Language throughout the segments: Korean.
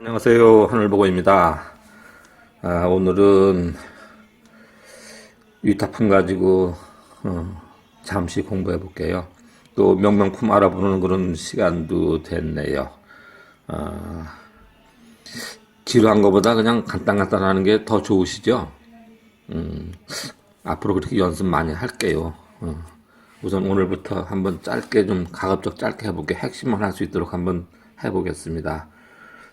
안녕하세요. 하늘보고입니다. 아, 오늘은 위탁품 가지고 어, 잠시 공부해 볼게요. 또 명명품 알아보는 그런 시간도 됐네요. 아, 지루한 것보다 그냥 간단간단 하는 게 더 좋으시죠? 음, 앞으로 그렇게 연습 많이 할게요. 어, 우선 오늘부터 한번 짧게 좀 가급적 짧게 해볼게 핵심만 할 수 있도록 한번 해보겠습니다.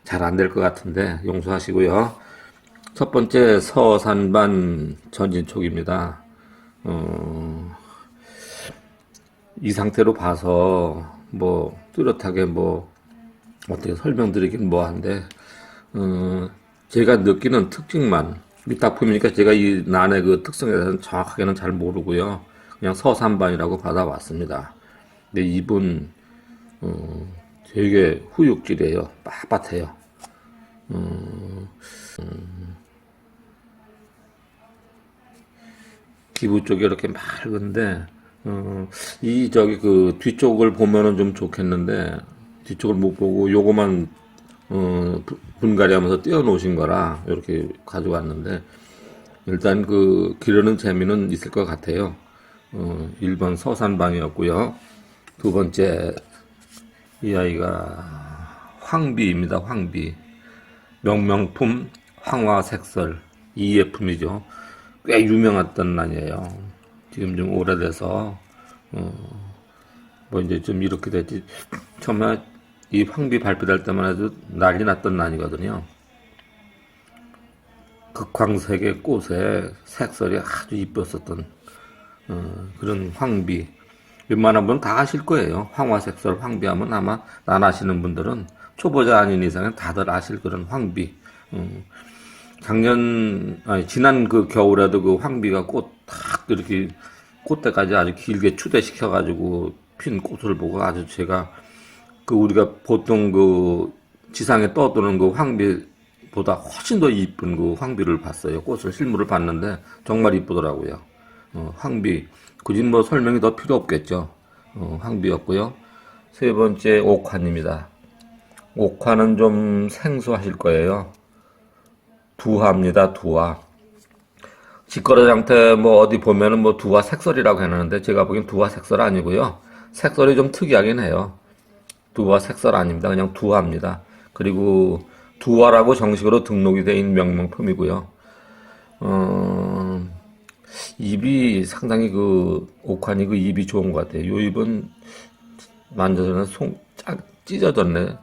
잘 안 될 것 같은데 용서하시고요. 첫 번째 서산반 전진촉입니다. 어, 이 상태로 봐서 뭐 뚜렷하게 뭐 어떻게 설명드리긴 뭐한데 어, 제가 느끼는 특징만 밑작품이니까 제가 이 난의 그 특성에 대해서는 정확하게는 잘 모르고요. 그냥 서산반이라고 받아왔습니다. 근데 이분 어, 되게 후육질이에요. 빳빳해요. 음, 음, 기부 쪽이 이렇게 맑은데, 어, 이 저기 그 뒤쪽을 보면은 좀 좋겠는데, 뒤쪽을 못 보고 요거만, 어, 분- 분갈이 하면서 띄워놓으신 거라 이렇게 가져왔는데, 일단 그 기르는 재미는 있을 것 같아요. 어, 1번 서산방이었고요. 두 번째, 이 아이가 황비입니다. 황비. 명명품 황화색설 이예품이죠. 꽤 유명했던 난이에요. 지금 좀 오래돼서 어, 뭐 이제 좀 이렇게 됐지. 처음에 이 황비 발표될 때만 해도 난리 났던 난이거든요. 극황색의 꽃에 색설이 아주 이뻤었던 어, 그런 황비. 웬만한 분은 다 아실 거예요. 황화색설 황비하면 아마 난 아시는 분들은 초보자 아닌 이상은 다들 아실 그런 황비. 음, 작년, 아니, 지난 그 겨울에도 그 황비가 꽃 탁 이렇게 꽃대까지 아주 길게 추대시켜 가지고 핀 꽃을 보고 아주 제가 그 우리가 보통 그 지상에 떠도는 그 황비보다 훨씬 더 이쁜 그 황비를 봤어요. 꽃을 실물을 봤는데 정말 이쁘더라고요. 어, 황비. 굳이 뭐 설명이 더 필요 없겠죠. 어, 황비였고요. 세 번째 옥환입니다. 옥화는 좀 생소하실 거예요. 두화입니다. 두화. 직거래 상태 뭐 어디 보면은 뭐 두화 색설이라고 해놨는데 제가 보기엔 두화 색설 아니고요. 색설이 좀 특이하긴 해요. 두화 색설 아닙니다. 그냥 두화입니다. 그리고 두화라고 정식으로 등록이 돼 있는 명명품이고요. 어, 입이 상당히 그 옥환이 그 입이 좋은 것 같아요. 요 입은 만져서는 송짝 찢어졌네.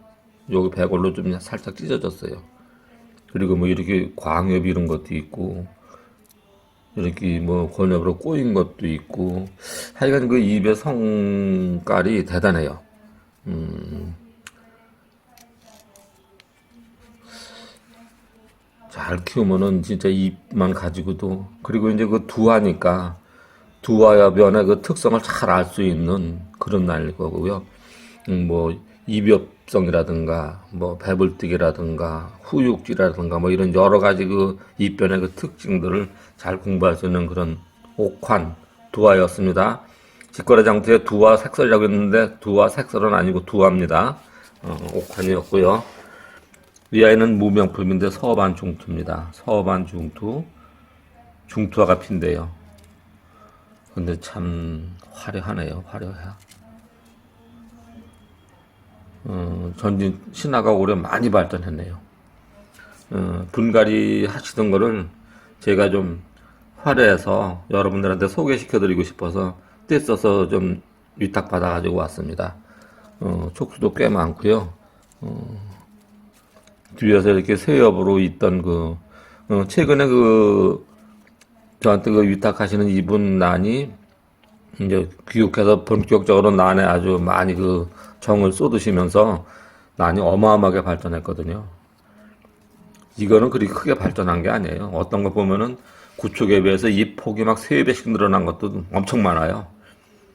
여기 배골로 좀 살짝 찢어졌어요. 그리고 뭐 이렇게 광엽 이런 것도 있고 이렇게 뭐 권엽으로 꼬인 것도 있고 하여간 그 입의 성깔이 대단해요. 음, 잘 키우면은 진짜 입만 가지고도 그리고 이제 그 두화니까 두화엽연의 그 특성을 잘 알 수 있는 그런 날일 거고요. 음, 뭐 입엽성이라든가 뭐 배불뜨기라든가 후육지라든가 뭐 이런 여러 가지 그 입변의 그 특징들을 잘 공부할 수 있는 그런 옥환 두화였습니다. 직거래 장터에 두화 색설이라고 했는데 두화 색설은 아니고 두화입니다. 어, 옥환이었고요. 이 아이는 무명품인데 서반 중투입니다. 서반 중투. 중투화가 핀데요. 근데 참 화려하네요. 화려해. 어, 전진 신화가 올해 많이 발전했네요. 어, 분갈이 하시던 거를 제가 좀 화려해서 여러분들한테 소개시켜드리고 싶어서 떼써서 좀 위탁받아가지고 왔습니다. 어, 촉수도 꽤 많고요. 뒤에서 이렇게 세엽으로 있던 그, 어, 최근에 그, 저한테 그 위탁하시는 이분 난이 이제 귀국해서 본격적으로 난에 아주 많이 그 정을 쏟으시면서 난이 어마어마하게 발전했거든요. 이거는 그리 크게 발전한 게 아니에요. 어떤 거 보면은 구축에 비해서 이 폭이 막 세 배씩 늘어난 것도 엄청 많아요.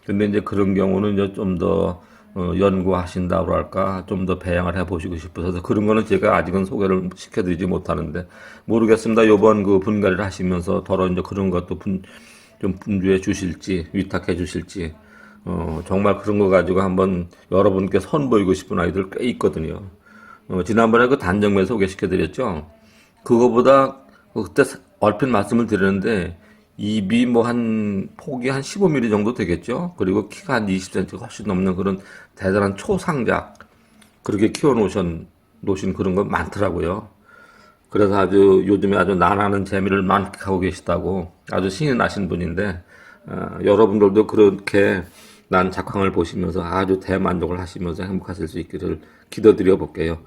근데 이제 그런 경우는 이제 좀더 연구하신다고 할까 좀 더 배양을 해보시고 싶어서 그런 거는 제가 아직은 소개를 시켜드리지 못하는데 모르겠습니다. 요번 그 분갈이를 하시면서 더러 이제 그런 것도 분, 좀 분주해 주실지 위탁해 주실지 어, 정말 그런 거 가지고 한번 여러분께 선보이고 싶은 아이들 꽤 있거든요. 어, 지난번에 그 단정면 소개시켜드렸죠. 그거보다 그때 얼핏 말씀을 드렸는데 입이 뭐 한 폭이 한 15mm 정도 되겠죠. 그리고 키가 한 20cm가 훨씬 넘는 그런 대단한 초상작 그렇게 키워 놓으신 놓으신 그런 거 많더라고요. 그래서 아주 요즘에 아주 나나는 재미를 만끽하고 계시다고 아주 신이 나신 분인데 어, 여러분들도 그렇게 난 작황을 보시면서 아주 대만족을 하시면서 행복하실 수 있기를 기도드려 볼게요.